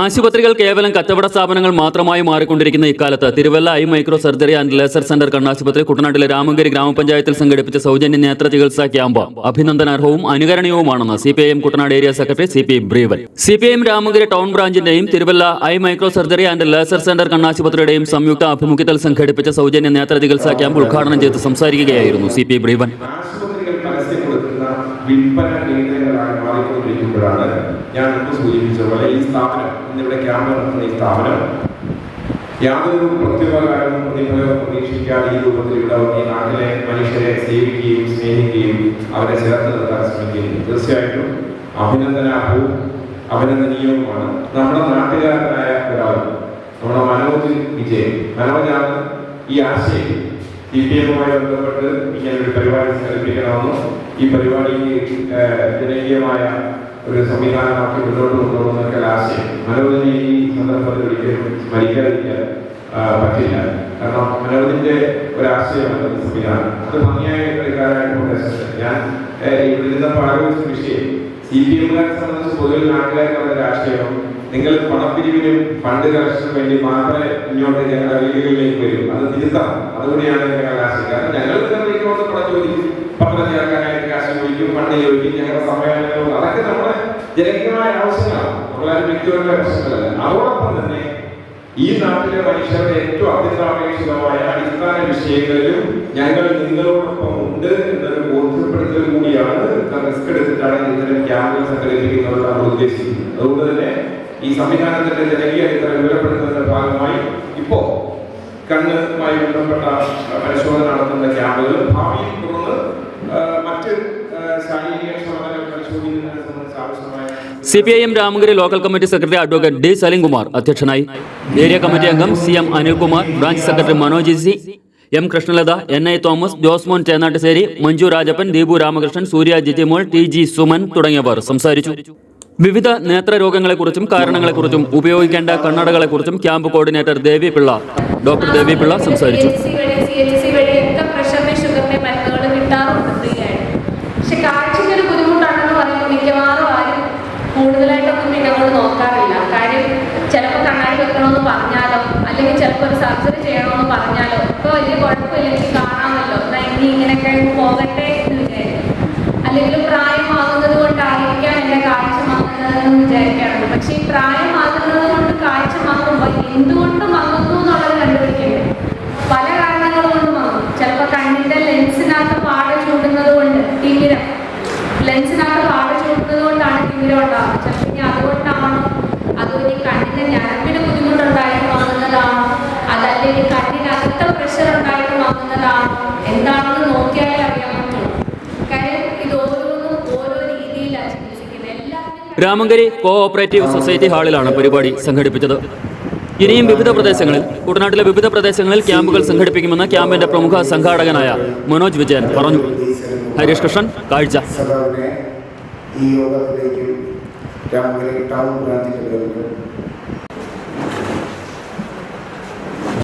ആശുപത്രികൾ കേവലം കച്ചവട സ്ഥാപനങ്ങൾ മാത്രമായി മാറിക്കൊണ്ടിരിക്കുന്ന ഇക്കാലത്ത് Thiruvalla eye micro surgery and laser centre കണ്ണാശുപത്രി കുട്ടനാട്ടിലെ രാമങ്കരി ഗ്രാമപഞ്ചായത്തിൽ സംഘടിപ്പിച്ച സൗജന്യ നേത്ര ചികിത്സാ ക്യാമ്പ്. അഭിനന്ദനാർഹവും അനുകരണീയവുമാണെന്ന് C Kuttanad area secretary C P ബ്രീവൻ. C P M Ramankary town ബ്രാഞ്ചിന്റെയും Thiruvalla eye micro surgery and laser centre കണ്ണാശുപത്രിയുടെയും സംയുക്ത ആഭിമുഖ്യത്തിൽ സംഘടിപ്പിച്ച സൗജന്യ നേത്ര ചികിത്സാ ക്യാമ്പ് ഉദ്ഘാടനം ചെയ്ത് സംസാരിക്കുകയായിരുന്നു സി പി ബ്രീവൻ മാറിക്കൊണ്ടിരിക്കുമ്പോഴാണ് ഞാൻ മുമ്പ് സൂചിപ്പിച്ച പോലെ ഈ സ്ഥാപനം ഇന്നിവിടെ ക്യാമ്പ് നടത്തുന്ന ഈ സ്ഥാപനം യാതൊരു പ്രത്യുപകാരവും പ്രതിഫലവും പ്രതീക്ഷിക്കാതെ ഈ വന്ന് ഈ നാട്ടിലെ മനുഷ്യരെ സേവിക്കുകയും സ്നേഹിക്കുകയും അവരെ ചേർത്ത് നിർത്താൻ ശ്രമിക്കുകയും തീർച്ചയായിട്ടും അഭിനന്ദനാർഹവും അഭിനന്ദനീയവുമാണ് നമ്മുടെ നാട്ടുകാരനായ ഒരാൾ നമ്മുടെ മനോജ് വിജയൻ. മനോജാണ് ഈ ആശയം സി പി എമ്മുമായി ബന്ധപ്പെട്ട് ഇങ്ങനൊരു ഒരു പരിപാടി സംഘടിപ്പിക്കണമെന്നും ഈ പരിപാടിക്ക് ജനകീയമായ ഒരു സംവിധാനമാക്കി മുന്നോട്ട് കൊണ്ടുപോകുന്നൊക്കെ ആശയം മനോജിനെ ഈ സന്ദർഭത്തിൽ ഒരിക്കലും സ്മരിക്കാതിരിക്കാൻ പറ്റില്ല. കാരണം മനോജിന്റെ ഒരാശയമാണ് ഈ സംവിധാനം. അത് ഭംഗിയായി എടുക്കാനായിട്ട് ഞാൻ ഏഹ്, ഈ ഇരുന്നപ്പോൾ ആലോചിച്ച വിഷയം എമ്മുകാരെ സംബന്ധിച്ച് പൊതുവിൽ നാട്ടുകാർക്ക് രാഷ്ട്രീയം നിങ്ങൾ പണപ്പിരിവിനും ഫണ്ട് കളക്ഷനും വേണ്ടി മാത്രമേ ഇങ്ങോട്ട് ഞങ്ങളുടെ വീടുകളിലേക്ക് വരും. അത് തിരുത്താം അതുകൂടിയാണ് ഞങ്ങളുടെ ആശയം കാരണം ഞങ്ങൾ നിങ്ങളിലേക്ക് പണം ചോദിക്കും. പത്രം ചേർക്കാനായിട്ട് കാശ് ചോദിക്കും ഫണ്ട് ചോദിക്കും ഞങ്ങളുടെ സമയം അതൊക്കെ നമ്മുടെ ജനകീയമായ ആവശ്യങ്ങളാണ്. നമ്മളാരും വ്യക്തിപരമായ പ്രശ്നങ്ങളല്ല. അതോടൊപ്പം തന്നെ ഈ നാട്ടിലെ മനുഷ്യരുടെ ഏറ്റവും അത്യന്താപേക്ഷിതമായ അടിസ്ഥാന വിഷയങ്ങളിലും ഞങ്ങൾ നിങ്ങളോടൊപ്പം ഉണ്ട് എന്നൊരു ബോധ്യപ്പെടുത്തൽ കൂടിയാണ് റിസ്ക് എടുത്തിട്ടാണ് ഇത്തരം ക്യാമ്പുകൾ സംഘടിപ്പിക്കുന്നത് നമ്മൾ ഉദ്ദേശിക്കുന്നത് അതുകൊണ്ട് തന്നെ ഈ സംവിധാനത്തിന്റെ ജനകീയ ഇത്തരം വിവരപ്പെടുത്തുന്നതിന്റെ ഭാഗമായി ഇപ്പോ കണ്ണുമായി ബന്ധപ്പെട്ട പരിശോധന നടത്തുന്ന ക്യാമ്പുകൾ ഭാവിയിൽ തുടർന്ന് മറ്റ് ശാരീരിക ക്ഷമതകൾ പരിശോധിക്കുന്നതിനെ സംബന്ധിച്ച് ആവശ്യമായ C P I M Ramankary local committee secretary advocate D Salimkumar അധ്യക്ഷനായി. ഏരിയ കമ്മിറ്റി അംഗം C M Anilkumar branch secretary Manoj C. M Krishnalatha N I Thomas Josemon Chennattusseri Manju Rajappan Deepu Ramakrishnan Surya Jijimol T G Suman തുടങ്ങിയവർ സംസാരിച്ചു. വിവിധ നേത്രരോഗങ്ങളെക്കുറിച്ചും കാരണങ്ങളെക്കുറിച്ചും ഉപയോഗിക്കേണ്ട കണ്ണടകളെക്കുറിച്ചും camp coordinator Devi Pillai doctor Devi Pillai സംസാരിച്ചു ചിലപ്പോൾ കണ്ണാടി വെക്കണമെന്ന് പറഞ്ഞാലോ അല്ലെങ്കിൽ ചിലപ്പോൾ ഒരു സർജറി ചെയ്യണമെന്ന് പറഞ്ഞാലോ വലിയ കുഴപ്പമില്ല എനിക്ക് കാണാമല്ലോ. ഇനി ഇങ്ങനെയൊക്കെ പോകട്ടെ എന്ന് വിചാരിക്കും അല്ലെങ്കിൽ പ്രായമാകുന്നത് കൊണ്ടായിരിക്കാം എന്റെ കാഴ്ച മാറുന്നതെന്ന് വിചാരിക്കാറുണ്ട്. പക്ഷേ ഈ പ്രായമാകുന്നത് കൊണ്ട് കാഴ്ച മാറുമ്പോൾ എന്തുകൊണ്ട് മങ്ങുന്നു എന്നുള്ളത് കണ്ടുപിടിക്കണ്ടേ? പല കാരണങ്ങൾ കൊണ്ട് മങ്ങും ചിലപ്പോൾ കണ്ണിന്റെ ലെൻസിനകത്ത് പാട ചൂടുന്നത് കൊണ്ട് തിമിരം. ലെൻസിനകത്ത് പാട ചൂടുന്നത് കൊണ്ടാണ് തിമിരം ഉണ്ടാകുന്നത്. ചിലപ്പോൾ ഇനി അതുകൊണ്ടാണോ? അതോ ഇനി കണ്ണിന്റെ ഞരമ്പിന് ബുദ്ധിമുട്ടുണ്ടായി മാറുന്നതാണോ അതല്ലെങ്കിൽ രാമങ്കരി കോഓപ്പറേറ്റീവ് സൊസൈറ്റി ഹാളിലാണ് പരിപാടി സംഘടിപ്പിച്ചത്. ഇനിയും വിവിധ പ്രദേശങ്ങളിൽ കുട്ടനാട്ടിലെ വിവിധ പ്രദേശങ്ങളിൽ ക്യാമ്പുകൾ സംഘടിപ്പിക്കുമെന്ന് ക്യാമ്പിന്റെ പ്രമുഖ സംഘാടകനായ മനോജ് വിജയൻ പറഞ്ഞു. ഹരീഷ് കൃഷ്ണൻ കാഴ്ച. ഈ യോഗത്തിലേക്കും രാമങ്കരി ടൗൺ ബ്രാഞ്ചിലേക്ക്